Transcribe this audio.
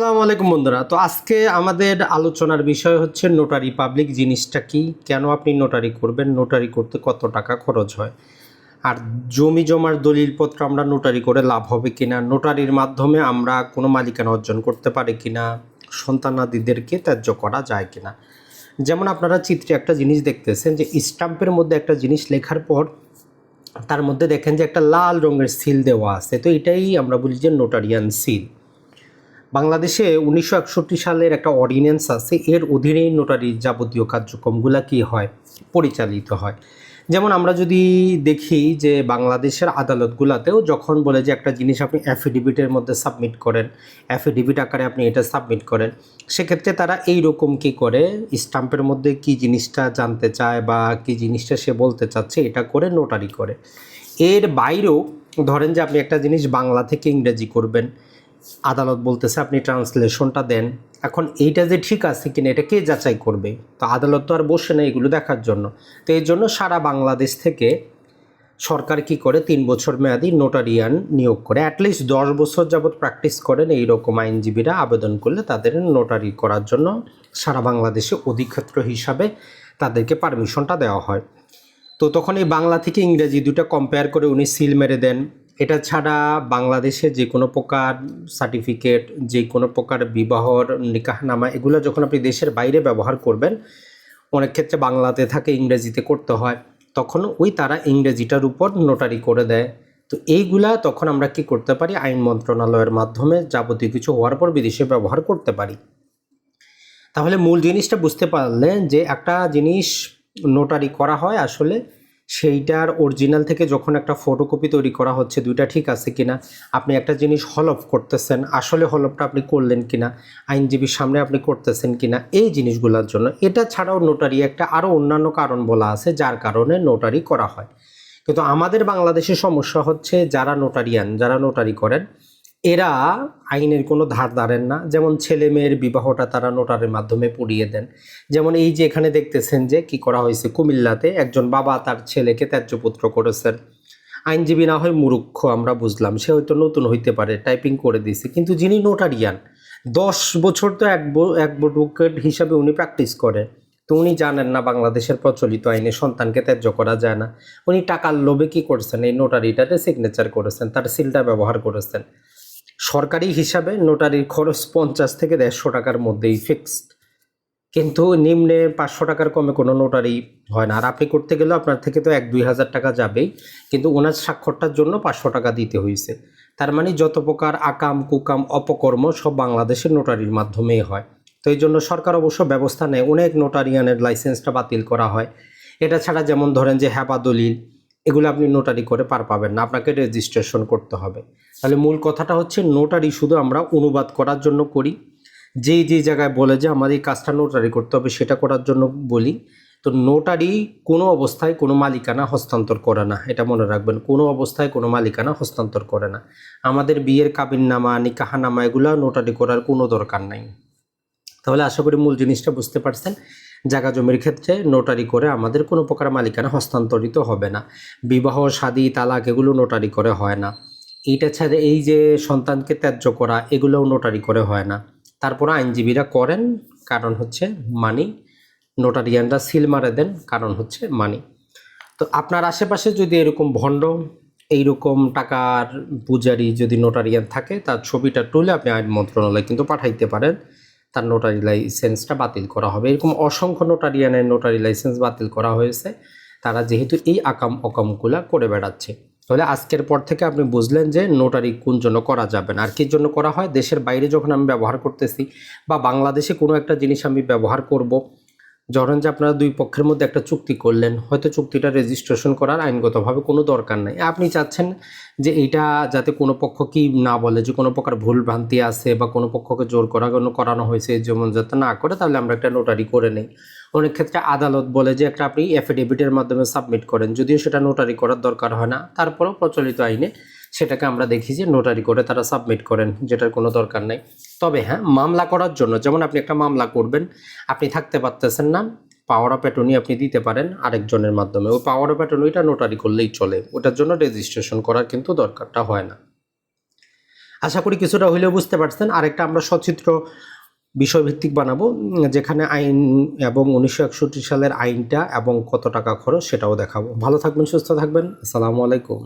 আসসালামু আলাইকুম বন্ধুরা। তো আজকে আমাদের আলোচনার বিষয় হচ্ছে নোটারি পাবলিক জিনিসটা কি? কেন আপনি নোটারি করবেন? নোটারি করতে কত টাকা খরচ হয়? আর জমি জমার দলিলপত্র আমরা নোটারি করে লাভ হবে কি না নোটারির মাধ্যমে আমরা কোনো মালিকানা অর্জন করতে পারি কি না সন্তানাদিদেরকে ত্যায্য করা যায় কি না যেমন আপনারা চিত্রে একটা জিনিস দেখতেছেন যে স্টাম্পের মধ্যে একটা জিনিস লেখার পর তার মধ্যে দেখেন যে একটা লাল রঙের সিল দেওয়া আছে। তো এটাই আমরা বলি যে নোটারিয়ান সিল বাংলাদেশে উনিশশো একষট্টি সালের একটা অর্ডিন্যান্স আছে, এর অধীনেই নোটারির যাবতীয় কার্যক্রমগুলো কি হয়? পরিচালিত হয়। যেমন আমরা যদি দেখি যে বাংলাদেশের আদালতগুলোতেও যখন বলে যে একটা জিনিস আপনি অ্যাফিডেভিটের মধ্যে সাবমিট করেন অ্যাফিডেভিট আকারে আপনি এটা সাবমিট করেন, সেক্ষেত্রে তারা এই রকম কি করে? স্টাম্পের মধ্যে কি জিনিসটা জানতে চায় বা কি জিনিসটা সে বলতে চাচ্ছে, এটা করে নোটারি করে। এর বাইরেও ধরেন যে আপনি একটা জিনিস বাংলা থেকে ইংরেজি করবেন আদালত বলতেছে, আপনি ট্রান্সলেশনটা দেন। এখন এইটা যে ঠিক আছে কিনা, এটা কে যাচাই করবে? তো আদালত তো আর বসে না এগুলো দেখার জন্য। তো এই জন্য সারা বাংলাদেশ থেকে সরকার কি করে? তিন বছর মেয়াদি নোটারিয়ান নিয়োগ করে। অ্যাটলিস্ট দশ বছর যাবৎ প্র্যাকটিস করেন এই রকম আইনজীবীরা আবেদন করলে তাদের নোটারি করার জন্য সারা বাংলাদেশে অধিক্ষেত্র হিসাবে তাদেরকে পারমিশনটা দেওয়া হয়। তো তখন এই বাংলা থেকে ইংরেজি দুটো কম্পেয়ার করে উনি সিল মেরে দেন। এটা ছাড়া বাংলাদেশে যে কোনো প্রকার সার্টিফিকেট যে কোনো প্রকার বিবাহর নিকাহনামা, এগুলো যখন আপনি দেশের বাইরে ব্যবহার করবেন, অনেক ক্ষেত্রে বাংলাতে থাকে, ইংরেজিতে করতে হয়, তখন ওই তারা ইংরেজিটার উপর নোটারি করে দেয়। তো এইগুলা তখন আমরা কি করতে পারি? আইন মন্ত্রণালয়ের মাধ্যমে যাবতীয় কিছু হওয়ার পর বিদেশে ব্যবহার করতে পারি। তাহলে মূল জিনিসটা বুঝতে পারলেন যে একটা জিনিস নোটারি করা হয় আসলে সেইটার অরিজিনাল থেকে যখন একটা ফটোকপি তৈরি করা হচ্ছে, দুইটা ঠিক আছে কিনা, আপনি একটা জিনিস হলফ করতেছেন, আসলে হলফটা আপনি করলেন কিনা, আইনজীবীর সামনে আপনি করতেছেন কিনা, এই জিনিসগুলোর জন্য, এটা ছাড়াও নোটারি একটা আরও অন্যান্য কারণ বলা আছে, যার কারণে নোটারি করা হয়। কিন্তু আমাদের বাংলাদেশে সমস্যা হচ্ছে যারা নোটারিয়ান যারা নোটারি করেন এরা আইনের কোনো ধার ধারেন না। যেমন ছেলে মেয়ের বিবাহটা তারা নোটারের মাধ্যমে পড়িয়ে দেন। যেমন এই যে এখানে দেখতেছেন যে কি করা হয়েছে, কুমিল্লাতে একজন বাবা তার ছেলেকে ত্যায্যপুত্র করেছেন। আইনজীবী না হয় মুরুক্ষ আমরা বুঝলাম, সে হয়তো নতুন হইতে পারে, টাইপিং করে দিয়েছে, কিন্তু যিনি নোটারিয়ান, দশ বছর তো এক অ্যাডভোকেট হিসাবে উনি প্র্যাকটিস করে তো উনি জানেন না বাংলাদেশের প্রচলিত আইনে সন্তানকে ত্যায্য করা যায় না। উনি টাকার লোভে কি করছেন? এই নোটারিটাতে সিগনেচার করেছেন, তার সিলটা ব্যবহার করেছেন। সরকারি হিসাবে নোটারির খরচ পঞ্চাশ থেকে দেড়শো টাকার মধ্যেই ফিক্সড কিন্তু নিম্নে পাঁচশো টাকার কমে কোনো নোটারি হয় না। আর আপনি করতে গেলেও আপনার থেকে তো এক দুই হাজার টাকা যাবেই, কিন্তু ওনার স্বাক্ষরটার জন্য পাঁচশো টাকা দিতে হয়েছে তার মানে যত প্রকার আকাম, কুকাম, অপকর্ম সব বাংলাদেশের নোটারির মাধ্যমেই হয়। তো এই জন্য সরকার অবশ্য ব্যবস্থা নেয়। অনেক নোটারিয়ানের লাইসেন্সটা বাতিল করা হয়। এটা ছাড়া যেমন ধরেন যে হ্যাপা দলিল এগুলো আপনি নোটারি করে পার পাবেন না, আপনাকে রেজিস্ট্রেশন করতে হবে। তাহলে মূল কথাটা হচ্ছে নোটারি শুধু আমরা অনুবাদ করার জন্য করি, যেই যেই জায়গায় বলে যে আমাদের এই কাজটা নোটারি করতে হবে সেটা করার জন্য বলি। তো নোটারি কোনো অবস্থায় কোনো মালিকানা হস্তান্তর করে না, এটা মনে রাখবেন, কোনো অবস্থায় কোনো মালিকানা হস্তান্তর করে না। আমাদের বিয়ের কাবিননামা, নিকাহানামা এগুলো নোটারি করার কোনো দরকার নাই। তাহলে আশা করি মূল জিনিসটা বুঝতে পারছেন। জায়গা জমির ক্ষেত্রে নোটারি করে আমাদের কোনো প্রকার মালিকানা হস্তান্তরিত হবে না। বিবাহ শাদী তালাক এগুলো নোটারি করে হয় না। এইটা ছাড়া এই যে সন্তানকে ত্যায্য করা, এগুলোও নোটারি করে হয় না। তারপর আইনজীবীরা করেন, কারণ হচ্ছে মানি নোটারিয়ানরা সিল মারে দেন, কারণ হচ্ছে মানি তো আপনার আশেপাশে যদি এরকম ভণ্ড, এইরকম টাকার পূজারি যদি নোটারিয়ান থাকে, তার ছবিটা তুলে আপনি আইন মন্ত্রণালয় কিন্তু পাঠাইতে পারেন। তার নোটারি লাইসেন্সটা বাতিল করা হবে। এরকম অসংখ্য নোটারিয়ানের নোটারি লাইসেন্স বাতিল করা হয়েছে। তারা যেহেতু এই আকাম অকামগুলা করে বেড়াচ্ছে। তাহলে আজকের পর থেকে আপনি বুঝলেন যে নোটারি কোন জন্য করা যাবে না। আর কি জন্য করা হয়? দেশের বাইরে যখন আমি ব্যবহার করতেছি বা বাংলাদেশে কোনো একটা জিনিস আমি ব্যবহার করব ধরেন যে আপনারা দুই পক্ষের মধ্যে একটা চুক্তি করলেন, হয়তো চুক্তিটা রেজিস্ট্রেশন করার আইনগতভাবে কোনো দরকার নাই। আপনি চাচ্ছেন যে এইটা যাতে কোনো পক্ষ কি না বলে যে কোনো প্রকার ভুল ভ্রান্তি আছে বা কোনো পক্ষকে জোর করা করানো হয়েছে, যেমন যাতে না করে, তাহলে আমরা একটা নোটারি করে নেই। অনেক ক্ষেত্রে আদালত বলে যে একটা আপনি অ্যাফিডেভিটের মাধ্যমে সাবমিট করেন, যদিও সেটা নোটারি করার দরকার হয় না। তারপরেও প্রচলিত আইনে সেটাকে আমরা দেখি যে নোটারি করে তারা সাবমিট করেন, যেটার কোনো দরকার নেই। তবে হ্যাঁ মামলা করার জন্য, যেমন আপনি একটা মামলা করবেন, আপনি থাকতে পারতেছেন না পাওয়ার অফ অ্যাটর্নি আপনি দিতে পারেন আরেকজনের মাধ্যমে। ওই পাওয়ার অফ অ্যাটর্নিটা নোটারি করলেই চলে, ওটার জন্য রেজিস্ট্রেশন করার কিন্তু দরকারটা হয় না। আশা করি কিছুটা হলেও বুঝতে পারছেন। আরেকটা আমরা সচিত্র বিষয়ভিত্তিক বানাবো, যেখানে আইন এবং উনিশশো একষট্টি সালের আইনটা এবং কত টাকা খরচ সেটাও দেখাবো। ভালো থাকবেন, সুস্থ থাকবেন। আসসালামু আলাইকুম।